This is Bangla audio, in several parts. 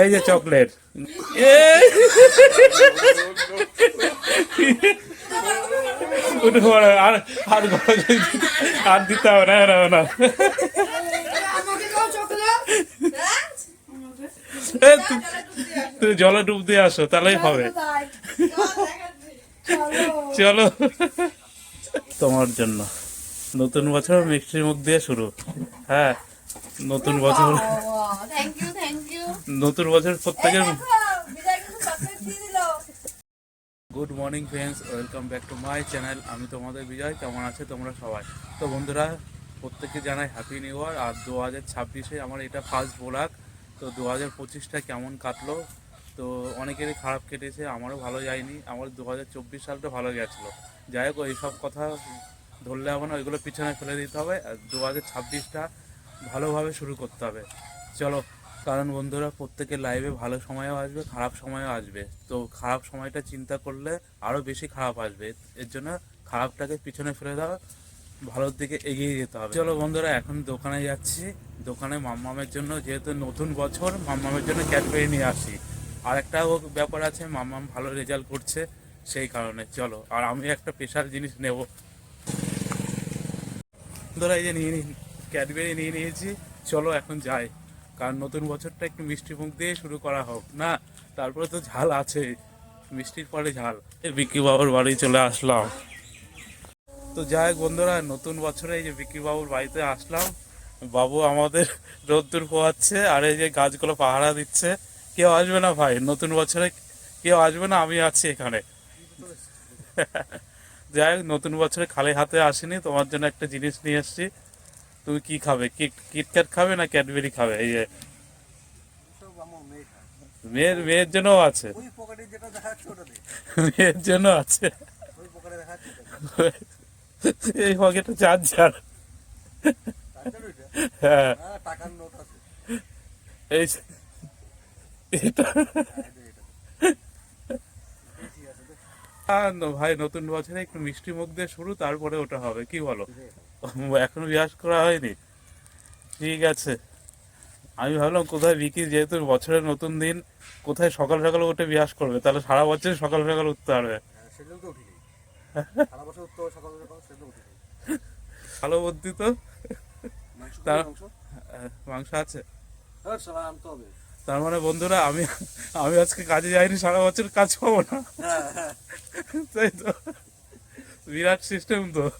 এই যে চকলেট। আর আর আর দিতে হবে না না তুই জলে ডুব দিয়ে আসো, তাহলেই হবে। চলো। তোমার জন্য। নতুন বছর মিষ্টির মুখ দিয়ে শুরু। হ্যাঁ নতুন বছর নতুন বছর প্রত্যেকের good morning friends welcome back to my channel আমি তোমাদের বিজয়। কেমন আছে তোমরা সবাই? তো বন্ধুরা প্রত্যেককে জানাই হ্যাপি নিউ ইয়ার আর দু হাজার ছাব্বিশে আমার এটা ফার্স্ট বোলাক তো দু হাজার পঁচিশটা কেমন কাটলো? তো অনেকেরই খারাপ কেটেছে আমারও ভালো যায়নি। আমার দু হাজার চব্বিশ সালটা ভালো গেছিল। যাই হোক এইসব কথা ধরলে হবে না ওইগুলো পিছনে ফেলে দিতে হবে। আর দু হাজার ছাব্বিশটা ভালোভাবে শুরু করতে হবে। চলো কারণ বন্ধুরা প্রত্যেকের লাইফে ভালো সময়ও আসবে, খারাপ সময়ও আসবে। তো খারাপ সময়টা চিন্তা করলে আরও বেশি খারাপ আসবে। এর জন্য খারাপটাকে পিছনে ফেলে দেওয়া ভালোর দিকে এগিয়ে যেতে হবে। চলো বন্ধুরা, এখন দোকানে যাচ্ছি। দোকানে মাম্মামের জন্য যেহেতু নতুন বছর, মাম্মামের জন্য ক্যাডবেরি নিয়ে আসি। আর একটা ব্যাপার আছে, মাম্মাম ভালো রেজাল্ট করছে সেই কারণে। চলো, আর আমি একটা স্পেশাল জিনিস নেব। বন্ধুরা, এই যে নিয়ে নি, ক্যাডবেরি নিয়ে নিয়েছি। চলো, এখন যাই। কারণ নতুন বছরটা একটু মিষ্টি মুখ দিয়ে শুরু করা হোক, না? তারপরে তো ঝাল আছে, মিষ্টির পরে ঝাল। বিক্কি বাবুর বাড়ি চলে আসলাম। তো যাই বন্ধুরা, নতুন বছরে এই যে বিক্কি বাবুর বাড়িতে আসলাম। বাবু আমাদের রোদ্দুর পোয়াচ্ছে আর এই যে গাছগুলো পাহারা দিচ্ছে। কেউ আসবে না ভাই, নতুন বছরে কেউ আসবে না, আমি আছি এখানে। যাই হোক, নতুন বছরে খালি হাতে আসিনি, তোমার জন্য একটা জিনিস নিয়ে এসেছি। তুমি কি খাবে? কিট- কিটক্যাট খাবে না ক্যাডবেরি খাবে? এই যে। মেয়ের মেয়ের জন্য আছে। মেয়ের জন্য আছে। এই পকেটে চার্জার। হ্যাঁ। এই ভাই নতুন বছরে একটু মিষ্টি মুখ দিয়ে শুরু তারপরে ওটা হবে। কি বলো। এখনও বিয়াস করা হয়নি? ঠিক আছে। আমি ভাবলাম কোথায় বিকি যেহেতু বছরের নতুন দিন কোথায় সকাল সকাল উঠে বিয়াস করবে? তাহলে সারা বছর সকাল সকাল উঠতে পারবে। হ্যাঁ। ভালো বুদ্ধি তো। মাংস মাংস? আছে। হ্যাঁ। তার মানে বন্ধুরা আমি আমি আজকে কাজে যাইনি সারা বছর কাজ পাবো না। হ্যাঁ, হ্যাঁ। তাই তো। বিরাট সিস্টেম তো।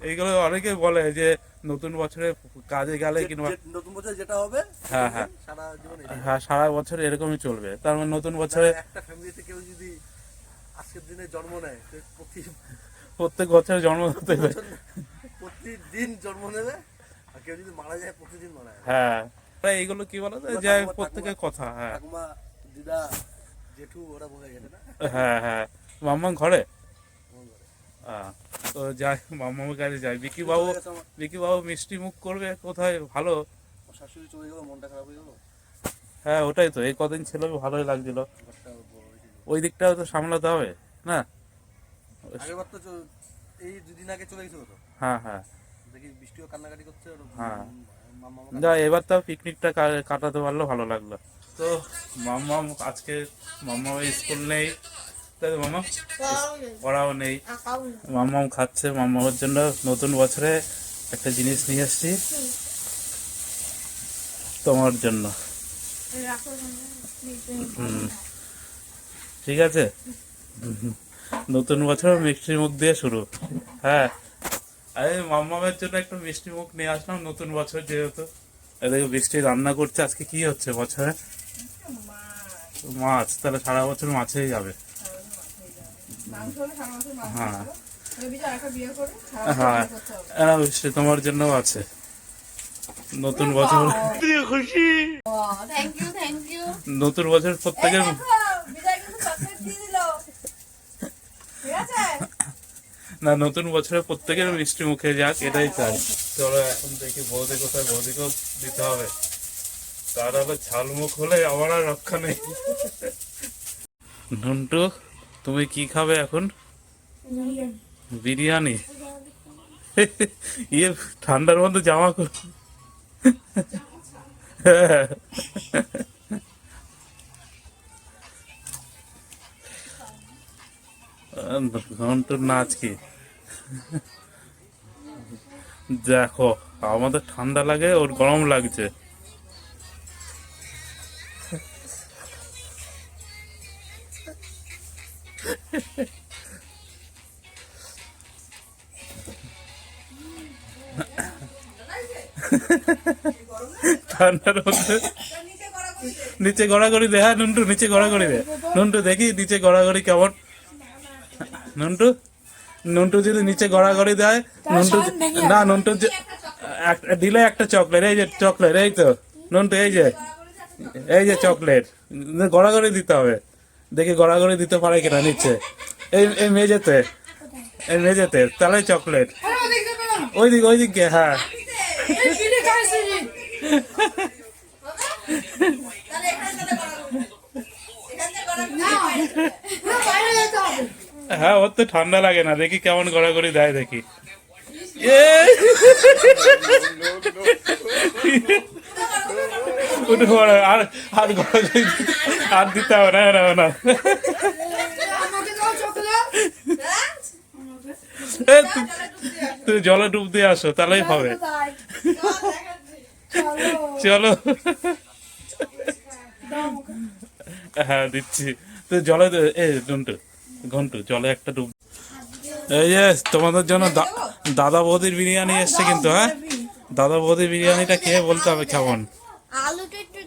এইগুলো অনেকে বলে যে নতুন বছরে কাজে গেলে কিংবা নতুন বছর যেটা হবে হ্যাঁ, হ্যাঁ। সারা জীবন হ্যাঁ সারা বছর এরকমই চলবে। তার মানে নতুন বছরে একটা ফ্যামিলিতে কেউ যদি আজকের দিনে জন্ম নেয় প্রত্যেক বছরে জন্ম হতে হবে প্রতিদিন জন্ম নেবে আর কেউ যদি মারা যায় প্রতিদিন মারা যাবে। হ্যাঁ। এইগুলো কি বলো ঠাকুমা, প্রত্যেকের কথা হ্যাঁ। দিদা জেঠু ওরা বোঝা গেছে না? হ্যাঁ হ্যাঁ। মাম্মা ঘরে? তো যাই মাম্মার কাছে যাই। বিকি বাবু বিকি বাবু মিষ্টি মুখ করবে? কোথায়? ভালো? শাশুড়ি চলে গেল মনটা খারাপ হয়ে গেল? হ্যাঁ ওটাই তো। এই কদিন ছিল ভালোই লাগছিল। ওই দিকটাও তো সামলাতে হবে না? আগেরবার তো এই দুদিন আগে চলে গেছিল তো? হ্যাঁ হ্যাঁ। দেখি বৃষ্টিও কান্নাকাটি করছে হ্যাঁ। যা এবার তো পিকনিকটা কাটাতে পারল ভালো লাগল। তো মাম্মা আজকে মাম্মা স্কুল নেই। তাই তো মামা পড়াও নেই। মাম্মাম খাচ্ছে মাম্মামের জন্য নতুন বছরে একটা জিনিস নিয়ে এসেছি। তোমার জন্য। ঠিক আছে। নতুন বছর মিষ্টি মুখ দিয়ে শুরু। হ্যাঁ। আরে মাম্মামের জন্য একটু মিষ্টি মুখ নিয়ে আসলাম নতুন বছর যেহেতু। এদিকে বৃষ্টি রান্না করছে আজকে কি হচ্ছে বছরে? মাছ তাহলে সারা বছর মাছেই যাবে মাংস হলে সারা বছর মাংস হ্যাঁ। হ্যাঁ। হ্যাঁ, সে তোমার জন্য আছে। নতুন বছর। খুশি নতুন বছর প্রত্যেকের না নতুন বছরে প্রত্যেকের মিষ্টি মুখে যাক এটাই চাই। চলো এখন দেখি বৌদি কোথায় বৌদিকেও দিতে হবে। তার আবার ঝাল মুখ হলে আমার আর রক্ষা নেই। নুন্টু তুমি কি খাবে এখন? বিরিয়ানি। ইয়ে ঠান্ডার মধ্যে জামা ঘন্টর নাচ কি? দেখো, আমাদের ঠান্ডা লাগে, ওর গরম লাগছে। ঠান্ডার মধ্যে। নিচে গড়াগড়ি দে হ্যাঁ নুন্টু নিচে গড়াগড়ি দে। নুন্টু দেখি নিচে গড়াগড়ি কেমন। নুন্টু নুন্টু যদি নিচে গড়াগড়ি দেয় নুন্টু না নুন্টু দিলে একটা চকলেট এই যে চকলেট এই তো। নুন্টু এই যে এই যে চকলেট। গড়াগড়ি দিতে হবে। দেখি গড়াগড়ি দিতে পারে কিনা নিচ্ছে এই এই মেঝেতে এই মেঝেতে তাহলে চকলেট ওই দিক ওই দিকে হ্যাঁ। হ্যাঁ ওর তো ঠান্ডা লাগে না, দেখি কেমন গড়াগড়ি দেয় দেখি! উঠে পড়ে আর আর দিতে- আর দিতে হবে না না না হ্যাঁ? তু- তুই জলে ডুব দিয়ে আসো তাহলেই হবে চলো হ্যাঁ দিচ্ছি তুই জলে এ ঘন্টু ঘন্টু জলে একটা ডুব এই যে তোমাদের জন্য দাদা বৌদির বিরিয়ানি এসছে কিন্তু হ্যাঁ? দাদা বৌদির বিরিয়ানিটা খেয়ে বলতে হবে কেমন? আলুটা একটু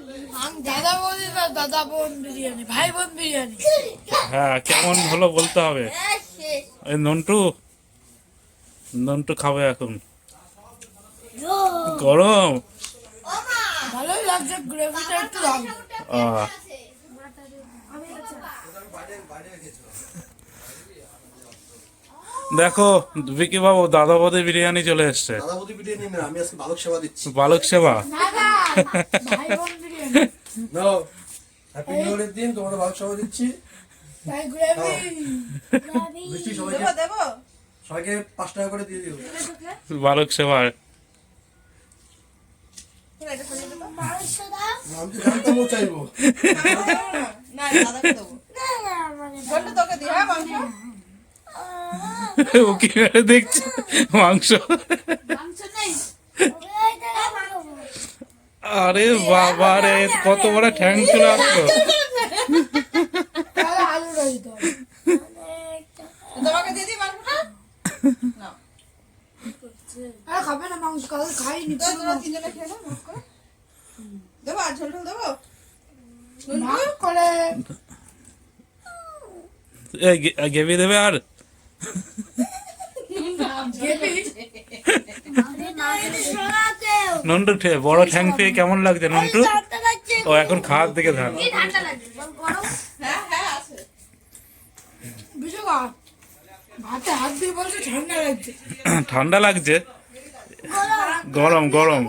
দাদা বৌদি দাদা বোন বিরিয়ানি ভাই বোন বিরিয়ানি। হ্যাঁ কেমন হলো বলতে হবে। এই নন্টু নন্টু খাবে এখন। গরম। ভালোই লাগছে গ্রেভিটা একটু দেখো বিকি বাবু দাদা বৌদির বিরিয়ানি চলে এসছে দাদা বৌদি বিরিয়ানি না আমি আজকে বালক সেবা দিচ্ছি বালক সেবা হ্যাপি নিউ ইয়ারের দিন তোমাদের বালক সেবা দিচ্ছি সবাইকে পাঁচ টাকা করে দিয়ে দিও বালক সেবা ঠিক আছে সরিয়ে দেবো আমি জানতাম চাইব না দাদাকে দেবো বলল তোকে দি হ্যাঁ মাংস দেখছে? মাংস। আরে বাবা রে কত বড় ঠ্যাং চলে আসলো। খাবে না মাংস কাল খাইনি আর ঝোল করে। গেবি দেবে আর? নন্টু বড় ঠ্যাং পেয়ে কেমন লাগছে নন্টু? ও এখন খাওয়ার দিকে ধান হ্যাঁ হ্যাঁ আছে। বিশাখা ভাতে হাত দিয়ে বলছে ঠান্ডা লাগছে। গরম। গরম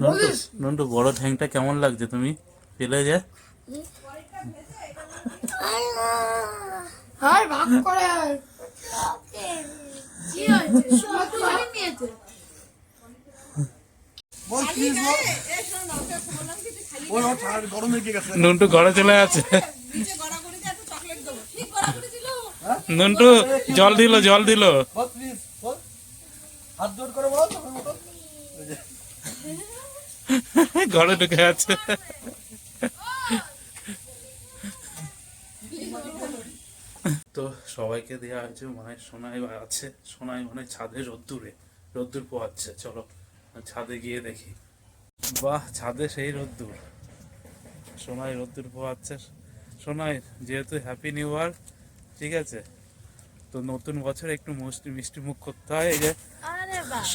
নন্টু নন্টু বড় ঠ্যাংটা কেমন লাগছে তুমি? পেলে যে। আর ভাগ করে নন্টু ঘরে চলে আছে নন্টু জল দিল জল দিল। ঘরে ঢুকে আছে তো সবাইকে দেওয়া হয়েছে মানে সোনাই আছে সোনাই মানে ছাদে রোদ্দুরে রোদ্দুর পোয়াচ্ছে চলো ছাদে গিয়ে দেখি। বাহ ছাদে সেই রোদ্দুর। সোনাই রোদ্দুর পোয়াচ্ছে সোনাই যেহেতু হ্যাপি নিউ ইয়ার ঠিক আছে? তো নতুন বছরে একটু মিষ্টি মিষ্টি মুখ করতে হয় এই যে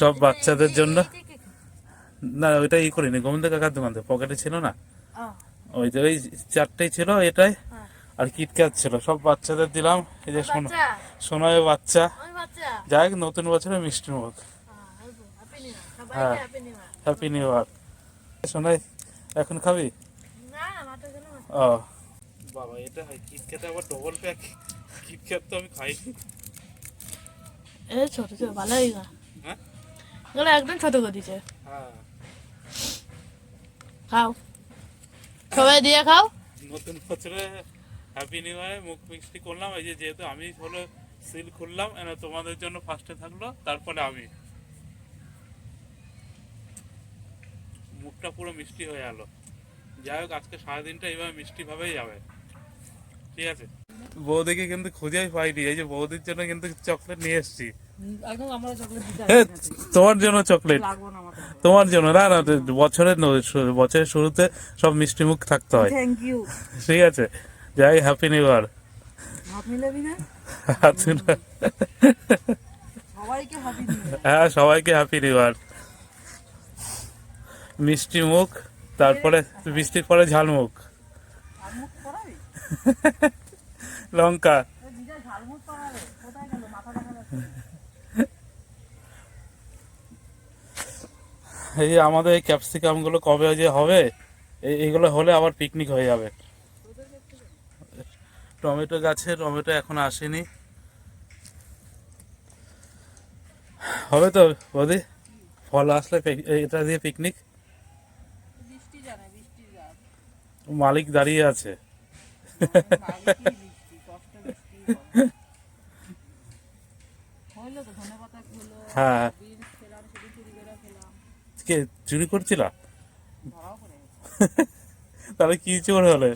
সব বাচ্চাদের জন্য। না ওইটা ই করিনি গোবিন্দ কাকার দোকান পকেটে ছিল না? ওই যে ওই চারটেই ছিল এটাই। আর কিটক্যাট ছিল সব বাচ্চাদের দিলাম। এই যে সোনা সোনায় বাচ্চা। যাই হোক নতুন বছরে মিষ্টি মুখ। হ্যাঁ। হ্যাপি নিউ ইয়ার সোনাই এখন খাবি? ও। বাবা এটা হয়। কিটক্যাট আবার ডবল প্যাক কিটক্যাট তো আমি খাইনি। এ ছোট ছোট ভালোই না হ্যাঁ? একদম ছোট করে দিছে হ্যাঁ। খাও। সবাই দিয়ে খাও। নতুন বছরে হ্যাপি নিউ ইয়ারে মুখ মিষ্টি করলাম। এই যে যেহেতু আমি হলো সিল খুললাম এনে তোমাদের জন্য ফার্স্টে থাকল তারপরে আমি। মুখটা পুরো মিষ্টি হয়ে গেল যাই হোক আজকে সারাদিনটা এইভাবে মিষ্টি ভাবেই যাবে। ঠিক আছে? বৌদিকে কিন্তু খুঁজেই পাইনি এই যে বৌদির জন্য কিন্তু চকলেট নিয়ে এসেছি। এ, তোমার জন্য চকলেট তোমার জন্য না না বছরের বছরের শুরুতে সব মিষ্টি মুখ থাকতে হয়। ঠিক আছে? যাই হ্যাপি নিউ ইয়ার হ্যাঁ সবাইকে হ্যাপি নিউ ইয়ার মিষ্টি মুখ তারপরে মিষ্টির পরে ঝালমুখ। লঙ্কা। এই যে আমাদের এই ক্যাপসিকামগুলো কবে যে হবে এই- এইগুলো হলে আবার পিকনিক হয়ে যাবে। টমেটো গাছে টমেটো এখন আসেনি। হবে তো বৌদি? ফল আসলে এটা দিয়ে পিকনিক মালিক দাঁড়িয়ে আছে। হ্যাঁ। কে চুরি করছিল? তাহলে কি চোর হলে?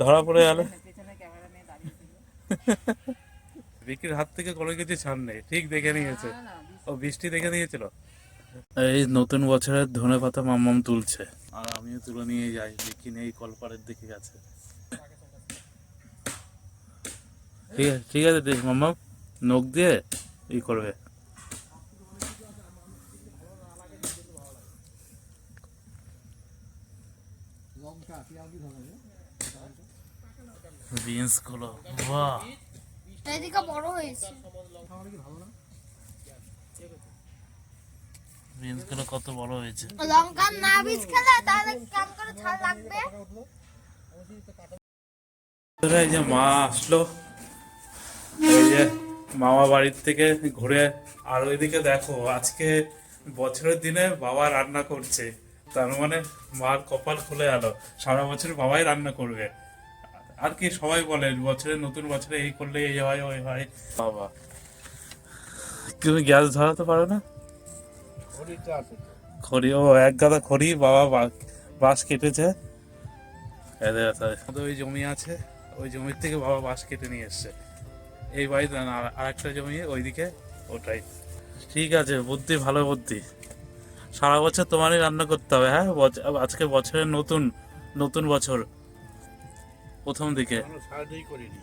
ধরা পড়ে গেল পেছনে ক্যামেরা নিয়ে দাঁড়িয়ে ছিল বিক্রির হাত থেকে কোনো কিছু ছাড় নেই। ঠিক দেখে নিয়েছে। ও বৃষ্টি দেখে নিয়েছিল। এই নতুন বছরের ধনে পাতা মাম্মাম তুলছে। আর আমিও তুলে নিয়ে যাই বিক্রি নেই কলপাড়ের দিকে গেছে। ঠিক আছে ঠিক আছে দেখ মাম্মাম নখ দিয়ে ই করবে। বিনসগুলো বাহ। এদিকে বড় হয়েছে। বিনসগুলো কত বড় হয়েছে। লঙ্কা না বীজ খেলে তাহলে কেমন করে লাগবে? এই যে মা আসলো এই যে মামা বাড়ির থেকে ঘুরে আর ওইদিকে দেখো আজকে বছরের দিনে বাবা রান্না করছে। তার মানে মার কপাল খুলে গেল সারা বছর বাবাই রান্না করবে। আর কি সবাই বলে, বছরে, নতুন বছরে এই করলে এই হয়, ওই হয়। বাবা। তুমি গ্যাস ধরাতে পারো না? খড়ি, ও এক গাদা খড়ি, বাবা বাঁশ কেটেছে। আমাদের ওই জমি আছে, ওই জমির থেকে বাবা বাঁশ কেটে নিয়ে এসছে। এই বাড়িতে আর একটা জমি ওইদিকে, ওটাই। ঠিক আছে, বুদ্ধি, ভালো বুদ্ধি। সারা বছর তোমারই রান্না করতে হবে হ্যাঁ? আজকে বছরের নতুন নতুন বছর। প্রথম দিকে। করিনি।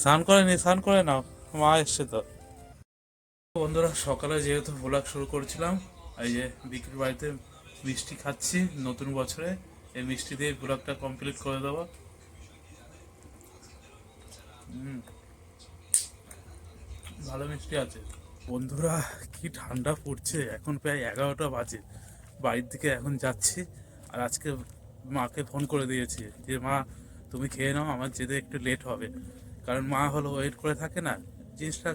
স্নান করে নি স্নান করে নাও। মা এসছে তো। বন্ধুরা সকালে যেহেতু ব্লগ শুরু করেছিলাম এই যে বিক্রির বাড়িতে মিষ্টি খাচ্ছি নতুন বছরে এই মিষ্টি দিয়ে ব্লগটা কমপ্লিট করে দেবো। ভালো মিষ্টি আছে। বন্ধুরা কি ঠান্ডা পড়ছে। এখন প্রায় এগারোটা বাজে। বাড়ির দিকে এখন যাচ্ছি আর আজকে মাকে ফোন করে দিয়েছি যে মা তুমি খেয়ে নাও, আমার যেতে একটু লেট হবে। কারণ মা হলো ওয়েট করে থাকে না, জিনিসটা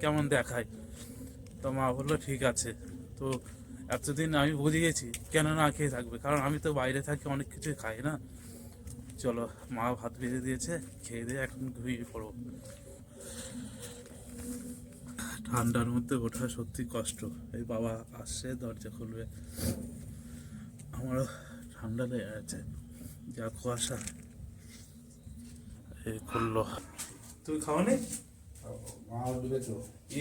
কেমন দেখায়। তো মা বলল, ঠিক আছে। তো এতদিন আমি বুঝিয়েছি কেন না খেয়ে থাকবে? কারণ আমি তো বাইরে থাকি, অনেক কিছু খাই না। চলো, মা ভাত বেঁধে দিয়েছে, খেয়ে দিয়ে এখন ঘুমিয়ে পড়ব ঠান্ডার মধ্যে ওঠা সত্যি কষ্ট। এই বাবা আসছে, দরজা খুলবে। আমারও ঠান্ডা লেগে আছে। যা কুয়াশা এই খুললো তুমি খাওনি?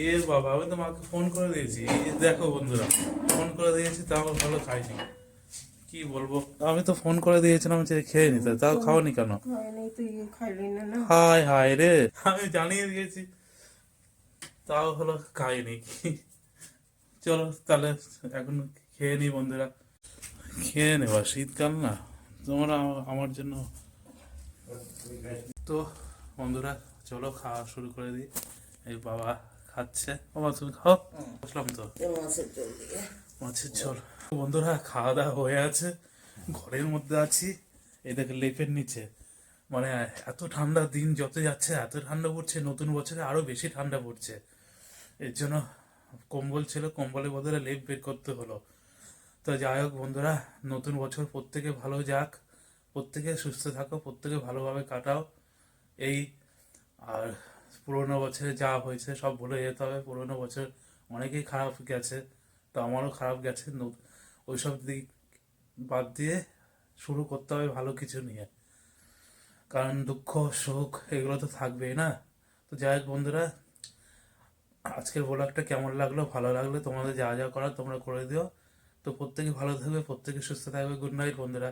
এ বাবা আমি তো মাকে ফোন করে দিয়েছি। দেখো বন্ধুরা ফোন করে দিয়েছি তাও ভালো খাইনি। কি বলব? আমি তো ফোন করে দিয়েছিলাম যে খেয়ে নিতে তাও খাওনি কেন? তুই খাইলি না না? হায় হায় রে আমি জানিয়ে দিয়েছি। তাও হলো খাইনি। চলো তাহলে এখন খেয়ে নি বন্ধুরা। খেয়ে নেবা শীতকাল না তোমরা আমার জন্য তো বন্ধুরা চলো খাওয়া শুরু করে দিই। এই বাবা খাচ্ছে। বাবা তুমি খাও। বসলাম তো। মাছের ঝোল বন্ধুরা খাওয়া দাওয়া হয়ে আছে। ঘরের মধ্যে আছি। এই দেখে লেপের নিচে। মানে এত ঠান্ডা দিন যত যাচ্ছে এত ঠান্ডা পড়ছে নতুন বছরে আরও বেশি ঠান্ডা পড়ছে। এর জন্য কম্বল ছিল কম্বলের বদলে লেপ বের করতে হলো। তো যাই হোক বন্ধুরা নতুন বছর প্রত্যেকে ভালো যাক। প্রত্যেকে সুস্থ থাকো, প্রত্যেকে ভালোভাবে কাটাও। এই আর পুরোনো বছরে যা হয়েছে সব ভুলে যেতে হবে। পুরোনো বছর অনেকেই খারাপ গেছে, তো আমারও খারাপ গেছে। ওইসব দিক বাদ দিয়ে শুরু করতে হবে ভালো কিছু নিয়ে। কারণ দুঃখ সুখ এগুলো তো থাকবেই না। তো যাই হোক বন্ধুরা, আজকের ব্লগটা কেমন লাগল? ভালো লাগলে তোমাদের যা যা করার তোমরা করে দিও। তো প্রত্যেকে ভালো থাকবে, প্রত্যেকে সুস্থ থাকবে। গুড নাইট বন্ধুরা।